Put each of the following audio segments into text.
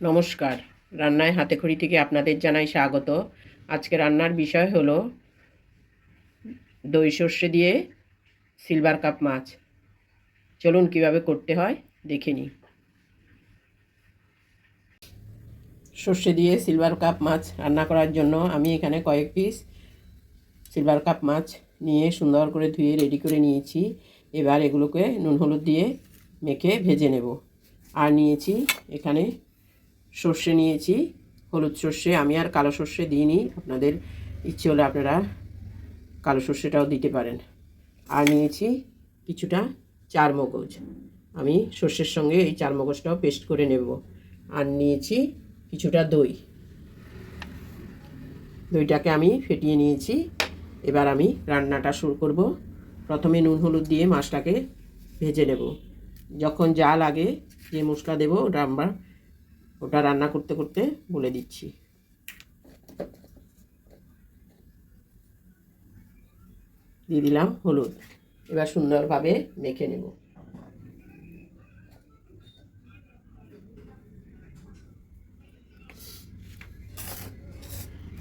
নমস্কার। রান্নায় হাতে খড়ি থেকে আপনাদের জানাই স্বাগত। আজকে রান্নার বিষয় হলো দই সর্ষে দিয়ে সিলভার কাপ মাছ। চলুন কীভাবে করতে হয়, দেখে নিই। সর্ষে দিয়ে সিলভার কাপ মাছ রান্না করার জন্য আমি এখানে কয়েক পিস সিলভার কাপ মাছ নিয়ে সুন্দর করে ধুয়ে রেডি করে নিয়েছি। এবার এগুলোকে নুন হলুদ দিয়ে মেখে ভেজে নেব। আর নিয়েছি এখানে সর্ষে নিয়েছি, হলুদ সর্ষে। আমি আর কালো সর্ষে দিইনি। আপনাদের ইচ্ছে হলে আপনারা কালো সর্ষেটাও দিতে পারেন। আর নিয়েছি কিছুটা চার মগজ আমি সর্ষের সঙ্গে এই চার মগজটাও পেস্ট করে নেব। আর নিয়েছি কিছুটা দই। দইটাকে আমি ফেটিয়ে নিয়েছি। এবার আমি রান্নাটা শুরু করব। প্রথমে নুন হলুদ দিয়ে মাছটাকে ভেজে নেব। যখন যা লাগে যে মশলা দেবো, ওটা আমরা ওটা রান্না করতে করতে বলে দিচ্ছি। দিয়ে দিলাম হলুদ। এবার সুন্দরভাবে মেখে নেব।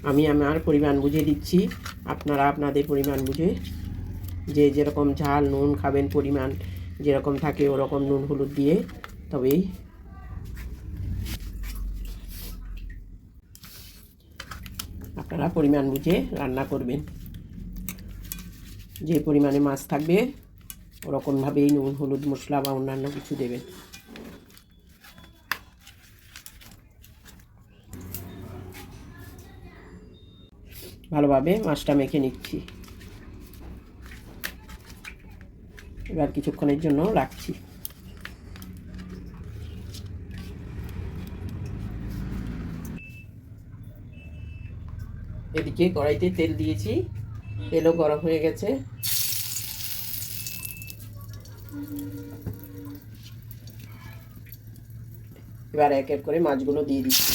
আমি আমার পরিমাণ বুঝে দিচ্ছি। আপনারা আপনাদের পরিমাণ বুঝে যে যেরকম ঝাল, নুন খাবেন পরিমাণ যেরকম থাকে ওরকম নুন, হলুদ দিয়ে তবেই আপনারা পরিমাণ বুঝে রান্না করবেন। যে পরিমাণে মাছ থাকবে, ওরকমভাবেই নুন, হলুদ, মশলা বা অন্যান্য কিছু দেবেন। ভালোভাবে মাছটা মেখে নিচ্ছি। এবার কিছুক্ষণের জন্য রাখছি। এদিকে কড়াইতে তেল দিয়েছি। তেলও গরম হয়ে গেছে। এবার এক এক করে মাছগুলো দিয়ে দিচ্ছি।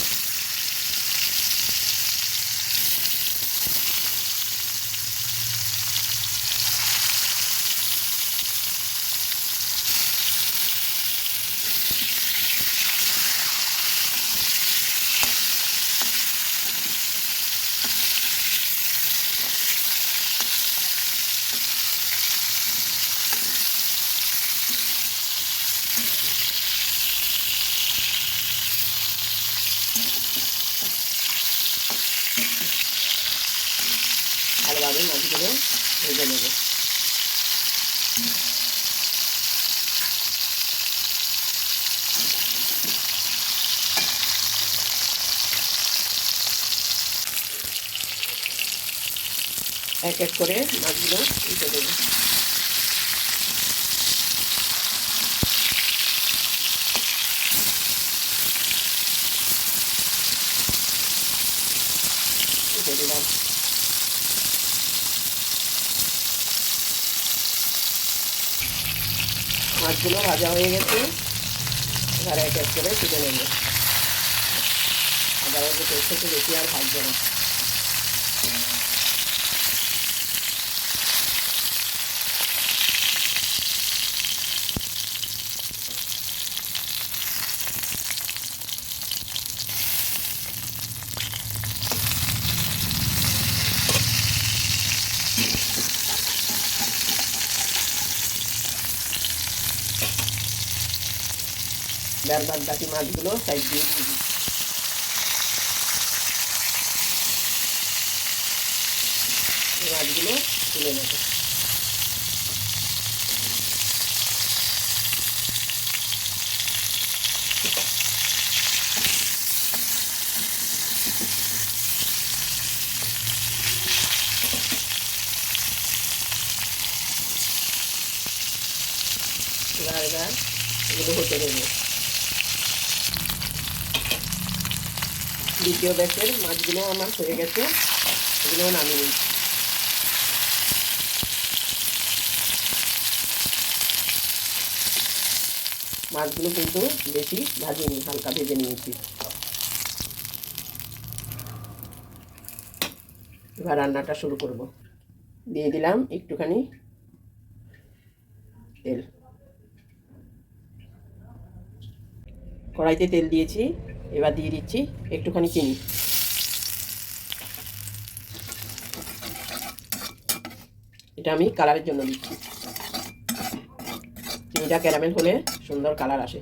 এক এক করে মাছগুলো উঠে দেবো। মাছগুলো ভাজা হয়ে গেছে। এবার এক এক করে তুলে নেব। আবার তেল থেকে বেশি আর ভাজবে না। এবার বাদ বাকি মাছগুলো সাইড দিয়ে দিয়ে এই মাছগুলো তুলে নেব। এবার এবার এগুলো হতে দেবো। দ্বিতীয় ব্যাচের মাছগুলো আমার হয়ে গেছে। এগুলো নামিয়ে নিচ্ছি। মাছগুলো কিন্তু বেশি ভাজিনি হালকা ভেজে নিয়েছি। এবার রান্নাটা শুরু করব। দিয়ে দিলাম একটুখানি তেল। কড়াইতে তেল দিয়েছি। এবার দিয়ে দিচ্ছি একটুখানি চিনি। এটা আমি কালারের জন্য দিচ্ছি। চিনিটা ক্যারামেল হলে সুন্দর কালার আসে।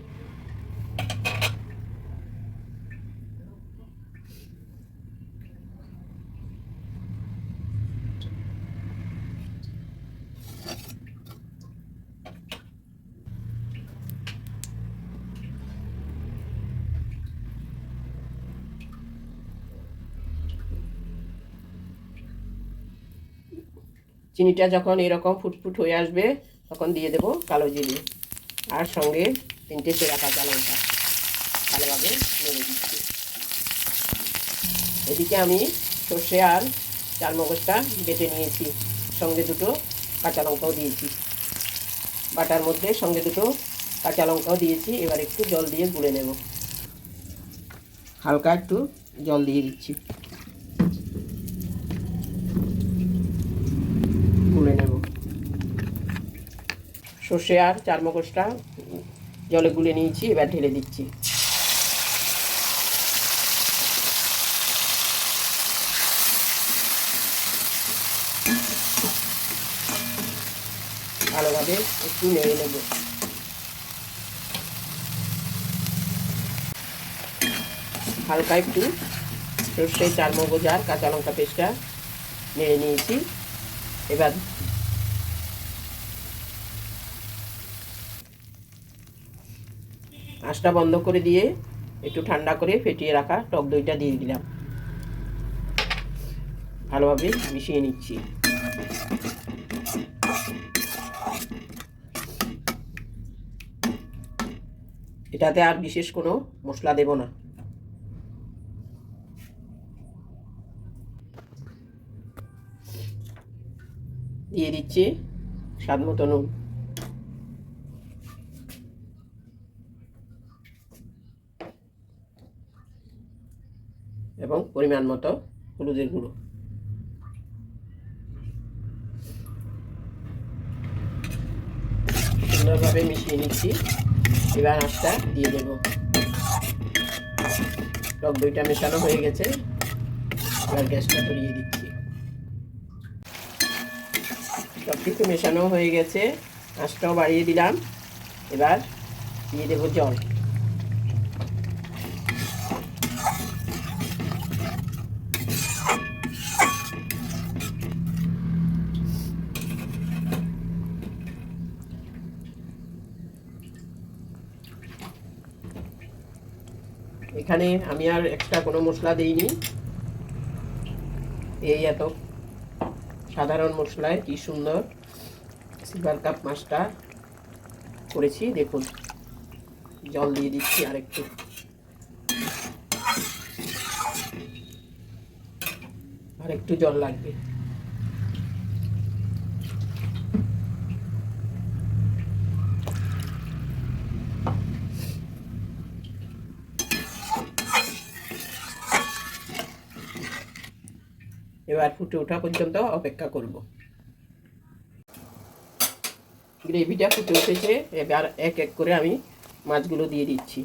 চিনিটা যখন এরকম ফুটফুট হয়ে আসবে, তখন দিয়ে দেব কালো জিরে। আর সঙ্গে তিনটে চেরা কাঁচা লঙ্কা। ভালোভাবে নেড়ে দিচ্ছি। এদিকে আমি সর্ষে আর চালমগজটা বেটে নিয়েছি। সঙ্গে দুটো কাঁচা লঙ্কাও দিয়েছি। বাটার মধ্যে সঙ্গে দুটো কাঁচা লঙ্কাও দিয়েছি। এবার একটু জল দিয়ে গুলে নেব। হালকা একটু জল দিয়ে দিচ্ছি। সর্ষে আর চারমগজটা জলে গুলে নিয়েছি, এবার ঢেলে দিচ্ছি। ভালোভাবে একটু নেড়ে নেব। হালকা একটু সর্ষে চারমগজ আর কাঁচা লঙ্কা পেস্টটা নেড়ে নিয়েছি। এবার আঁচটা বন্ধ করে দিয়ে একটু ঠান্ডা করে ফেটিয়ে রাখা টক দইটা দিয়ে দিলাম। ভালোভাবে মিশিয়ে নিচ্ছি। এটাতে আর বিশেষ কোনো মশলা দেব না। দিয়ে দিচ্ছি স্বাদ মতো নুন। এবং পরিমাণ মতো হলুদের গুঁড়ো। সুন্দরভাবে মিশিয়ে নিচ্ছি। এবার আঁচটা দিয়ে দেব। টক দইটা মেশানো হয়ে গেছে। এবার গ্যাসটা ধরিয়ে দিচ্ছি। সব কিছু মেশানো হয়ে গেছে। আঁচটাও বাড়িয়ে দিলাম। এবার দিয়ে দেবো জল। এখানে আমি আর এক্সট্রা কোনো মশলা দিইনি। এই এত সাধারণ মশলায় কি সুন্দর সিলভার কাপ মাছটা করেছি, দেখুন। জল দিয়ে দিচ্ছি আর একটু আর একটু জল লাগবে। এবার ফুটে ওঠা পর্যন্ত অপেক্ষা করব। গ্রেভিটা ফুটে উঠেছে, এবার এক এক করে আমি মাছগুলো দিয়ে দিচ্ছি।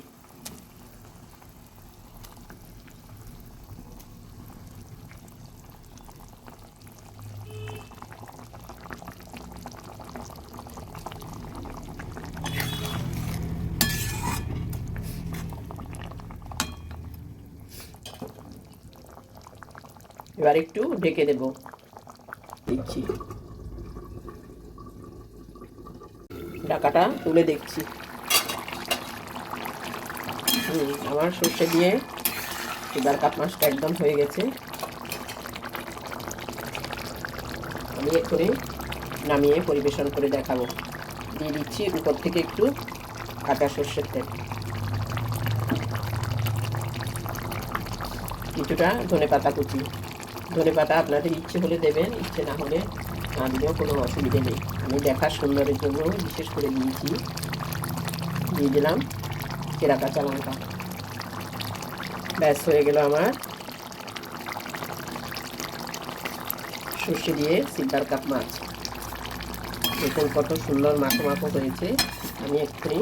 এবার একটু ঢেকে দেব। দিচ্ছি ডাকাটা তুলে দেখছি। আমার সর্ষে দিয়ে এবার কাপ মাছটা একদম হয়ে গেছে। আমি এক্ষুনি নামিয়ে পরিবেশন করে দেখাবো। দিয়ে দিচ্ছি উপর থেকে একটু কাটা সর্ষের তেল। কিছুটা ধনে পাতা কুচি। ধনে পাতা আপনাদের ইচ্ছে হলে দেবেন, ইচ্ছে না হলে না দিলেও কোনো অসুবিধে নেই। আমি দেখার সুন্দরের জন্য বিশেষ করে দিয়েছি দিয়ে দিলাম কেরা কাঁচা লঙ্কা। ব্যাস, হয়ে গেল আমার সর্ষে দিয়ে সিলভার কাপ মাছ। দেখুন কত সুন্দর মাখো মাখো হয়েছে। আমি এক্ষুনি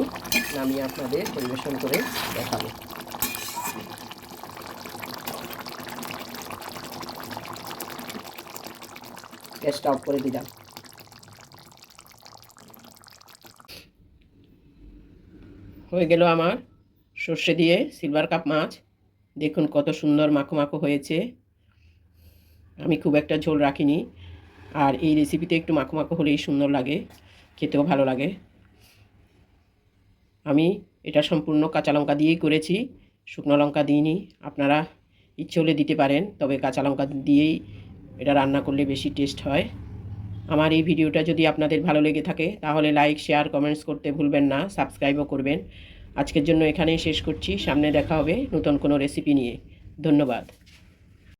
নামিয়ে আপনাদের পরিবেশন করে দেখাবো। গ্যাসটা অফ করে দিলাম। হয়ে গেল আমার সর্ষে দিয়ে সিলভার কাপ মাছ। দেখুন কত সুন্দর মাখো মাখো হয়েছে। আমি খুব একটা ঝোল রাখিনি। আর এই রেসিপিতে একটু মাখো মাখো হলেই সুন্দর লাগে, খেতেও ভালো লাগে। আমি এটা সম্পূর্ণ কাঁচা লঙ্কা দিয়েই করেছি, শুকনো লঙ্কা দিইনি। আপনারা ইচ্ছে হলে দিতে পারেন, তবে কাঁচা লঙ্কা দিয়েই এটা রান্না করলে বেশি টেস্ট হয়। আমার এই ভিডিওটা যদি আপনাদের ভালো লেগে থাকে, তাহলে লাইক শেয়ার কমেন্টস করতে ভুলবেন না সাবস্ক্রাইবও করবেন। আজকের জন্য এখানেই শেষ করছি, সামনে দেখা হবে নতুন কোনো রেসিপি নিয়ে। ধন্যবাদ।